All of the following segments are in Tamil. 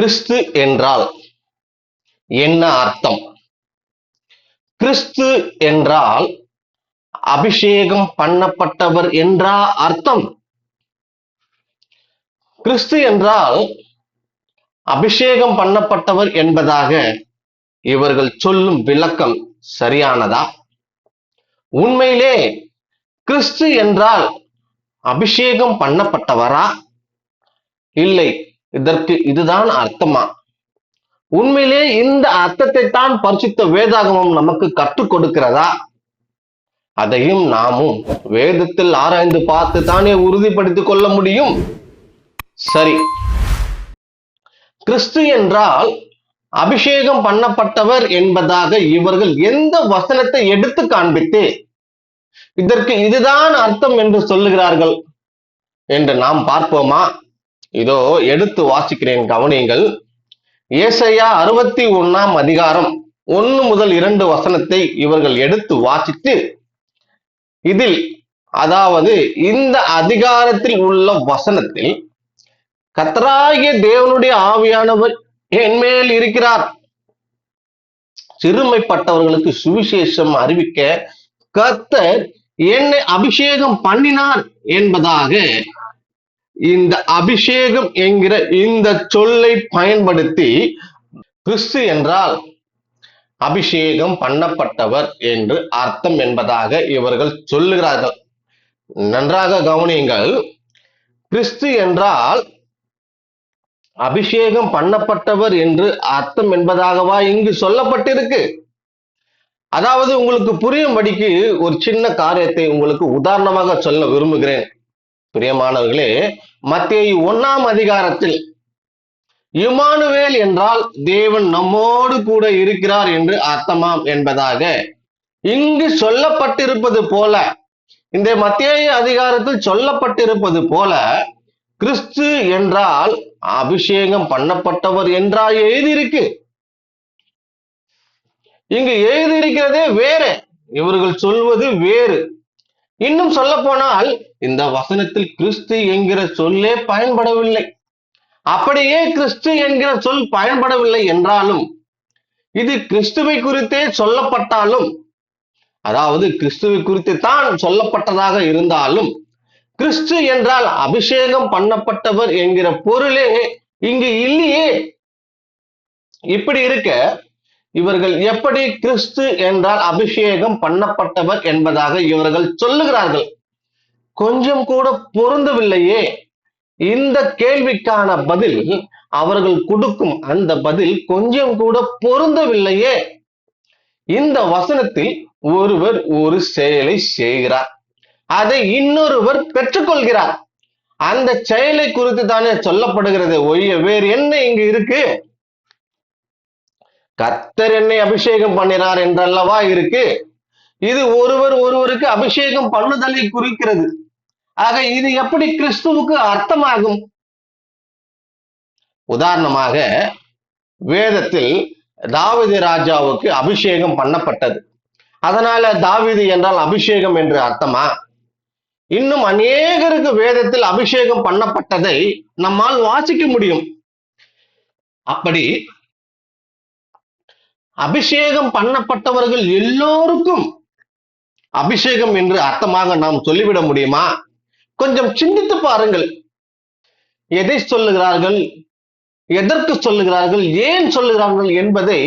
கிறிஸ்து என்றால் என்ன அர்த்தம்? கிறிஸ்து என்றால் அபிஷேகம் பண்ணப்பட்டவர் என்றா அர்த்தம்? கிறிஸ்து என்றால் அபிஷேகம் பண்ணப்பட்டவர் என்பதாக இவர்கள் சொல்லும் விளக்கம் சரியானதா? உண்மையிலே கிறிஸ்து என்றால் அபிஷேகம் பண்ணப்பட்டவரா? இல்லை இதற்கு இதுதான் அர்த்தமா? உண்மையிலே இந்த அர்த்தத்தை தான் பரிசுத்த வேதாகமம் நமக்கு கற்றுக் கொடுக்கிறதா? அதையும் நாமும் வேதத்தில் ஆராய்ந்து பார்த்து தானே உறுதிப்படுத்திக் கொள்ள முடியும்? சரி. கிறிஸ்து என்றால் அபிஷேகம் பண்ணப்பட்டவர் என்பதாக இவர்கள் எந்த வசனத்தை எடுத்து காண்பித்து இதற்கு இதுதான் அர்த்தம் என்று சொல்லுகிறார்கள் என்று நாம் பார்ப்போமா? இதோ எடுத்து வாசிக்கிறேன் கவனியங்கள். ஏசையா அறுபத்தி ஒண்ணாம் அதிகாரம் ஒன்னு முதல் இரண்டு வசனத்தை இவர்கள் எடுத்து வாசித்து இதில் அதாவது இந்த அதிகாரத்தில் உள்ள வசனத்தில் கத்தராகிய தேவனுடைய ஆவியானவர் என் மேல் இருக்கிறார். சிறுமைப்பட்டவர்களுக்கு சுவிசேஷம் அறிவிக்க கத்தர் என்னை அபிஷேகம் பண்ணினார் என்பதாக இந்த அபிஷேகம் என்கிற இந்த சொல்லை பயன்படுத்தி கிறிஸ்து என்றால் அபிஷேகம் பண்ணப்பட்டவர் என்று அர்த்தம் என்பதாக இவர்கள் சொல்லுகிறார்கள். நன்றாக கவனியுங்கள். கிறிஸ்து என்றால் அபிஷேகம் பண்ணப்பட்டவர் என்று அர்த்தம் என்பதாகவா இங்கு சொல்லப்பட்டிருக்கு. அதாவது உங்களுக்கு புரியும்படிக்கு ஒரு சின்ன காரியத்தை உங்களுக்கு உதாரணமாக சொல்ல விரும்புகிறேன். பிரியமானவர்களே மத்திய ஒன்னாம் அதிகாரத்தில் இமானுவேல் என்றால் தேவன் நம்மோடு கூட இருக்கிறார் என்று அர்த்தமாம் என்பதாக. இங்கு சொல்லப்பட்டிருப்பது போல இந்த மத்திய அதிகாரத்தில் சொல்லப்பட்டிருப்பது போல கிறிஸ்து என்றால் அபிஷேகம் பண்ணப்பட்டவர் என்றா எழுதியிருக்கு. இங்கு எழுதியிருக்கிறதே வேறு இவர்கள் சொல்வது வேறு. இன்னும் சொல்ல போனால் இந்த வசனத்தில் கிறிஸ்து என்கிற சொல்லே பயன்படவில்லை. அப்படியே கிறிஸ்து என்கிற சொல் பயன்படவில்லை என்றாலும் இது கிறிஸ்துவை குறித்தே சொல்லப்பட்டாலும் அதாவது கிறிஸ்துவை குறித்து தான் சொல்லப்பட்டதாக இருந்தாலும் கிறிஸ்து என்றால் அபிஷேகம் பண்ணப்பட்டவர் என்கிற பொருளே இங்கு இல்லையே. இப்படி இருக்க இவர்கள் எப்படி கிறிஸ்து என்றால் அபிஷேகம் பண்ணப்பட்டவர் என்பதாக இவர்கள் சொல்லுகிறார்கள். கொஞ்சம் கூட பொருந்தவில்லையே. இந்த கேள்விக்கான பதில் அவர்கள் கொடுக்கும் அந்த பதில் கொஞ்சம் கூட பொருந்தவில்லையே. இந்த வசனத்தில் ஒருவர் ஒரு செயலை செய்கிறார். அதை இன்னொருவர் பெற்றுக்கொள்கிறார். அந்த செயலை குறித்து தானே சொல்லப்படுகிறது. ஒய்ய வேறு என்ன இங்கு இருக்கு? கர்த்தர் என்னை அபிஷேகம் பண்ணினார் என்றல்லவா இருக்கு? இது ஒருவர் ஒருவருக்கு அபிஷேகம் பண்ணுதலை குறிக்கிறது. ஆக இது எப்படி கிறிஸ்துவுக்கு அர்த்தமாகும்? உதாரணமாக வேதத்தில் தாவீது ராஜாவுக்கு அபிஷேகம் பண்ணப்பட்டது. அதனால தாவீது என்றால் அபிஷேகம் என்று அர்த்தமா? இன்னும் அநேகருக்கு வேதத்தில் அபிஷேகம் பண்ணப்பட்டதை நம்மால் வாசிக்க முடியும். அப்படி அபிஷேகம் பண்ணப்பட்டவர்கள் எல்லோருக்கும் அபிஷேகம் என்று அர்த்தமாக நாம் சொல்லிவிட முடியுமா? கொஞ்சம் சிந்தித்து பாருங்கள். எதை சொல்லுகிறார்கள்? எதற்கு சொல்லுகிறார்கள்? ஏன் சொல்லுகிறார்கள் என்பதை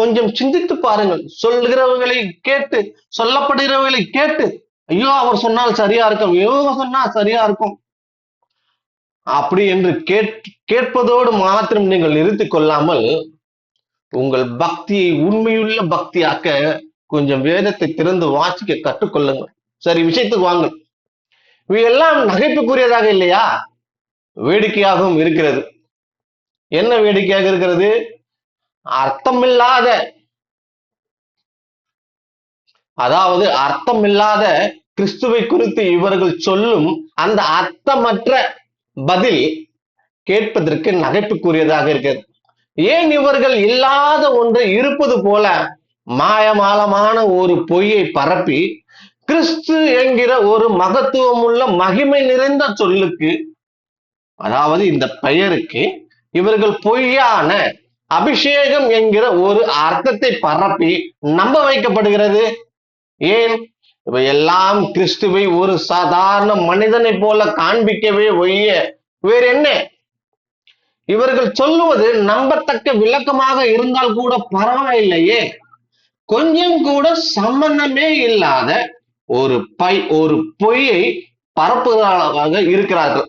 கொஞ்சம் சிந்தித்து பாருங்கள். சொல்லுகிறவர்களை கேட்டு சொல்லப்படுகிறவர்களை கேட்டு ஐயோ அவர் சொன்னால் சரியா இருக்கும் ஐயோ சொன்னா சரியா இருக்கும். அப்படி என்று கேட் கேட்பதோடு மாத்திரம் நீங்கள் நிறுத்திக் கொள்ளாமல் உங்கள் பக்தியை உண்மையுள்ள பக்தியாக்க கொஞ்சம் வேதத்தை திறந்து வாசிக்க கற்றுக்கொள்ளுங்கள். சரி விஷயத்துக்கு வாங்க. இவையெல்லாம் நகைப்புக்குரியதாக இல்லையா? வேடிக்கையாகவும் இருக்கிறது. என்ன வேடிக்கையாக இருக்கிறது? அர்த்தமில்லாத அதாவது அர்த்தமில்லாத கிறிஸ்துவை குறித்து இவர்கள் சொல்லும் அந்த அர்த்தமற்ற பதில் கேட்பதற்கு நகைப்புக்குரியதாக இருக்கிறது. ஏன் இவர்கள் இல்லாத ஒன்றை இருப்பது போல மாயமாலமான ஒரு பொய்யை பரப்பி கிறிஸ்து என்கிற ஒரு மகத்துவமுள்ள மகிமை நிறைந்த சொல்லுக்கு அதாவது இந்த பெயருக்கு இவர்கள் பொய்யான அபிஷேகம் என்கிற ஒரு அர்த்தத்தை பரப்பி நம்ப வைக்கப்படுகிறது. ஏன்? இவையெல்லாம் கிறிஸ்துவை ஒரு சாதாரண மனிதனை போல காண்பிக்கவே ஒழிய வேற என்ன? இவர்கள் சொல்லுவது நம்பத்தக்க விளக்கமாக இருந்தால் கூட பரவாயில்லையே. கொஞ்சம் கூட சம்பந்தமே இல்லாத ஒரு பை ஒரு பொய்யை பரப்புவதாக இருக்கிறார்கள்.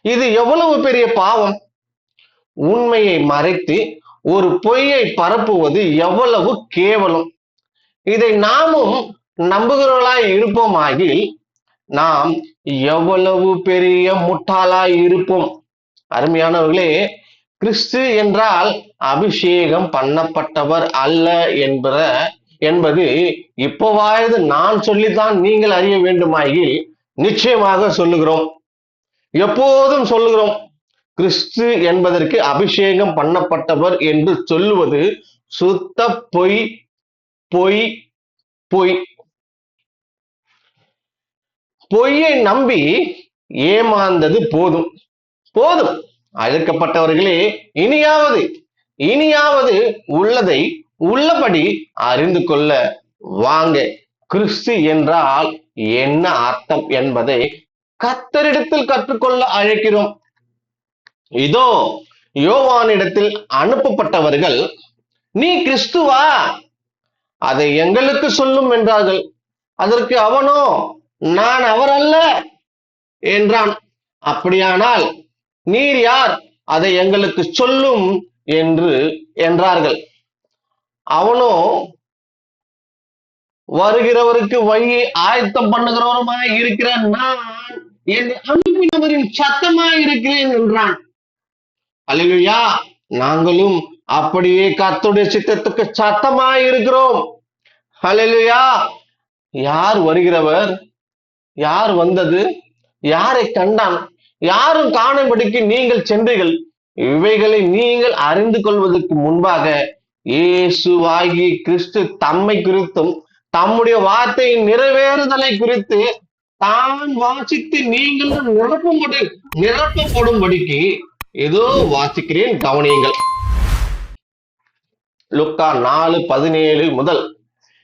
இது எவ்வளவு பெரிய பாவம்? உண்மையை மறைத்து ஒரு பொய்யை பரப்புவது எவ்வளவு கேவலம்? இதை நாமும் நம்புகிறவர்களாய் இருப்போமாகில் நாம் எவ்வளவு பெரிய முட்டாளாய் இருப்போம்? அருமையானவர்களே கிறிஸ்து என்றால் அபிஷேகம் பண்ணப்பட்டவர் அல்ல என்பத என்பது இப்போவாவது நான் சொல்லித்தான் நீங்கள் அறிய வேண்டுமாயி நிச்சயமாக சொல்லுகிறோம். எப்போதும் சொல்லுகிறோம். கிறிஸ்து என்பதற்கு அபிஷேகம் பண்ணப்பட்டவர் என்று சொல்லுவது சுத்த பொய் பொய் பொய். பொய்யை நம்பி ஏமாந்தது போதும். போதும். அழைக்கப்பட்டவர்களே இனியாவது இனியாவது உள்ளதை உள்ளபடி அறிந்து கொள்ள வாங்க. கிறிஸ்து என்றால் என்ன அர்த்தம் என்பதை கத்தரிடத்தில் கற்றுக்கொள்ள அழைக்கிறோம். இதோ யோவானிடத்தில் அனுப்பப்பட்டவர்கள் நீ கிறிஸ்துவா? அதை எங்களுக்கு சொல்லும் என்றார்கள். அதற்கு அவனோ? நான் அவர் அல்ல என்றான். அப்படியானால் நீர் யார்? அதை எங்களுக்கு சொல்லும் என்று என்றார்கள். அவனும் வருகிறவருக்கு வழியை ஆயத்தம் பண்ணுகிறவனுமாய் இருக்கிற நான் என் அனுப்பினவரின் சத்தமாய் இருக்கிறேன் என்றான். அல்லேலூயா நாங்களும் அப்படியே கத்துடைய சித்தத்துக்கு சத்தமாய் இருக்கிறோம். அலையா யார் வருகிறவர்? யார் வந்தது? யாரை கண்டான்? யாரும் காணும்படிக்கு நீங்கள் சென்றீர்கள்? இவைகளை நீங்கள் அறிந்து கொள்வதற்கு முன்பாக இயேசுவாகி கிறிஸ்து தம்மை குறித்தும் தம்முடைய வார்த்தையின் நிறைவேறுதலை குறித்து தான் வாசித்து நீங்களும் நிரப்பும்படி நிரப்பப்படும்படிக்கு ஏதோ வாசிக்கிறேன் கவனியுங்கள். லுக்கா நாலு பதினேழு முதல்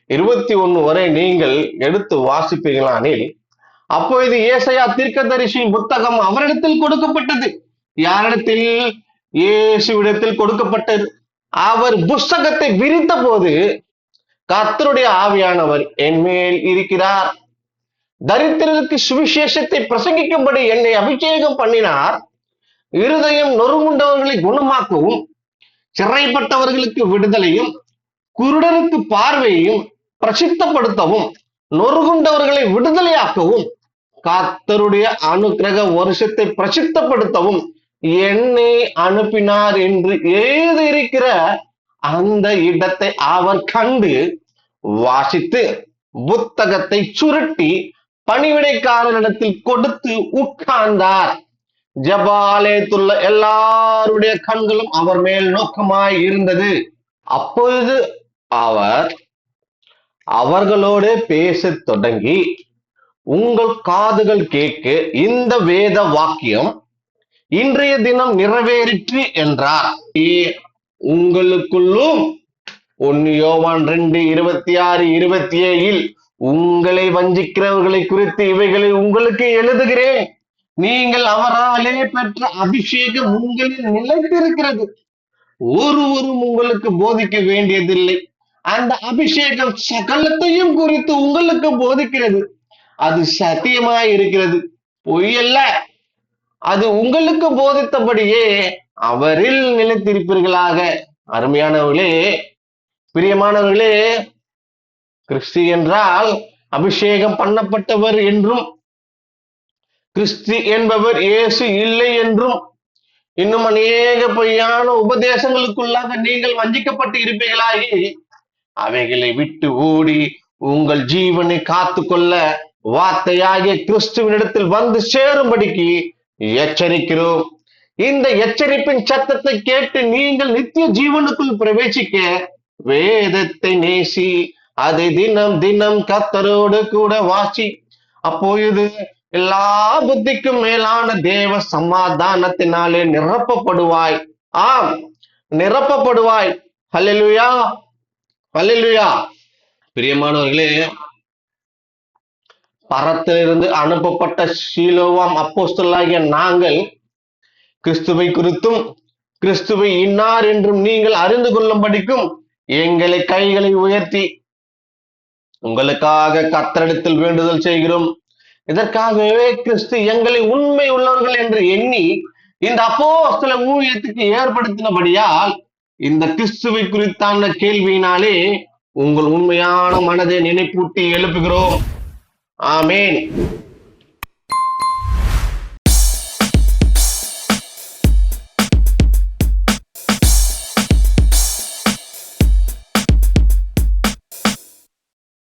இருபத்தி ஒண்ணு வரை நீங்கள் எடுத்து வாசிப்பீர்களானில் அப்பொழுது ஏசையா தீர்க்கதரிசியின் புத்தகம் அவரிடத்தில் கொடுக்கப்பட்டது. யாரிடத்தில்? இயேசுவிடத்தில் கொடுக்கப்பட்டது. அவர் புஸ்தகத்தை விரித்த போது கத்தருடைய ஆவியானவர் என்மேல் இருக்கிறார். தரித்திரருக்கு சுவிசேஷத்தை பிரசங்கிக்கும்படி என்னை அபிஷேகம் பண்ணினார். இருதயம் நொறுங்குண்டவர்களை குணமாக்கவும் சிறைப்பட்டவர்களுக்கு விடுதலையும் குருடருக்கு பார்வையையும் பிரசித்தப்படுத்தவும் நொறுகுண்டவர்களை விடுதலையாக்கவும் கத்தருடைய அனுக்கிரக வருஷத்தை பிரசித்தப்படுத்தவும் என்னை அனுப்பினார் என்று எழுதியிருக்கிற அந்த இடத்தை அவர் கண்டு வாசித்து புத்தகத்தை சுருட்டி பணிவிடைக்காரனிடத்தில் கொடுத்து உட்கார்ந்தார். ஜபாலயத்துள்ள எல்லாருடைய கண்களும் அவர் மேல் நோக்கமாய் இருந்தது. அப்பொழுது அவர் அவர்களோடு பேசத் தொடங்கி உங்கள் காதுகள் கேட்க இந்த வேத வாக்கியம் இன்றைய தினம் நிறைவேறிற்று என்றார். உங்களுக்குள்ளும் ஒன்னு யோவான் ரெண்டு இருபத்தி ஆறு இருபத்தி ஏழில் உங்களை வஞ்சிக்கிறவர்களை குறித்து இவைகளை உங்களுக்கு எழுதுகிறேன். நீங்கள் அவராலே பெற்ற அபிஷேகம் உங்களில் நிலைத்திருக்கிறது. ஒருவரும் உங்களுக்கு போதிக்க வேண்டியதில்லை. அந்த அபிஷேகம் சகலத்தையும் குறித்து உங்களுக்கு போதிக்கிறது. அது சத்தியமாய் இருக்கிறது. பொய்யல்ல அது உங்களுக்கு போதித்தபடியே அவரில் நிலைத்திருப்பீர்களாக. அருமையானவர்களே பிரியமானவர்களே கிறிஸ்து என்றால் அபிஷேகம் பண்ணப்பட்டவர் என்றும் கிறிஸ்து என்பவர் இயேசு இல்லை என்றும் இன்னும் அநேக பொய்யான உபதேசங்களுக்குள்ளாக நீங்கள் வஞ்சிக்கப்பட்டு இருப்பீர்களாகி அவைகளை விட்டு ஓடி உங்கள் ஜீவனை காத்து கொள்ள வார்த்தையாகிய கிறிஸ்துவனிடத்தில் வந்து சேரும்படிக்கு எச்சரிக்கிறோம். இந்த எச்சரிப்பின் சத்தத்தை கேட்டு நீங்கள் நித்திய ஜீவனுக்குள் பிரவேசிக்க வேதத்தை நேசி அதை தினம் தினம் கத்தரோடு கூட வாசி. அப்பொழுது எல்லா புத்திக்கும் மேலான தேவ சமாதானத்தினாலே நிரப்பப்படுவாய். ஆம் நிரப்பப்படுவாய். ஹalleluya ஹalleluya. பிரியமானவர்களே பரத்திலிருந்து அனுப்பப்பட்ட ஷீலோவாம் அப்போஸ்தலாகிய நாங்கள் கிறிஸ்துவை குறித்தும் கிறிஸ்துவை இன்னார் என்றும் நீங்கள் அறிந்து கொள்ளும்படிக்கும் எங்களை கைகளை உயர்த்தி உங்களுக்காக கத்தரிடத்தில் வேண்டுதல் செய்கிறோம். இதற்காகவே கிறிஸ்து எங்களை உண்மை உள்ளவர்கள் என்று எண்ணி இந்த அப்போஸ்தல ஊழியத்துக்கு ஏற்படுத்தினபடியால் இந்த கிறிஸ்துவை குறித்தான கேள்வியினாலே உங்கள் உண்மையான மனதை நினைப்பூட்டி எழுப்புகிறோம். ஆமேன்.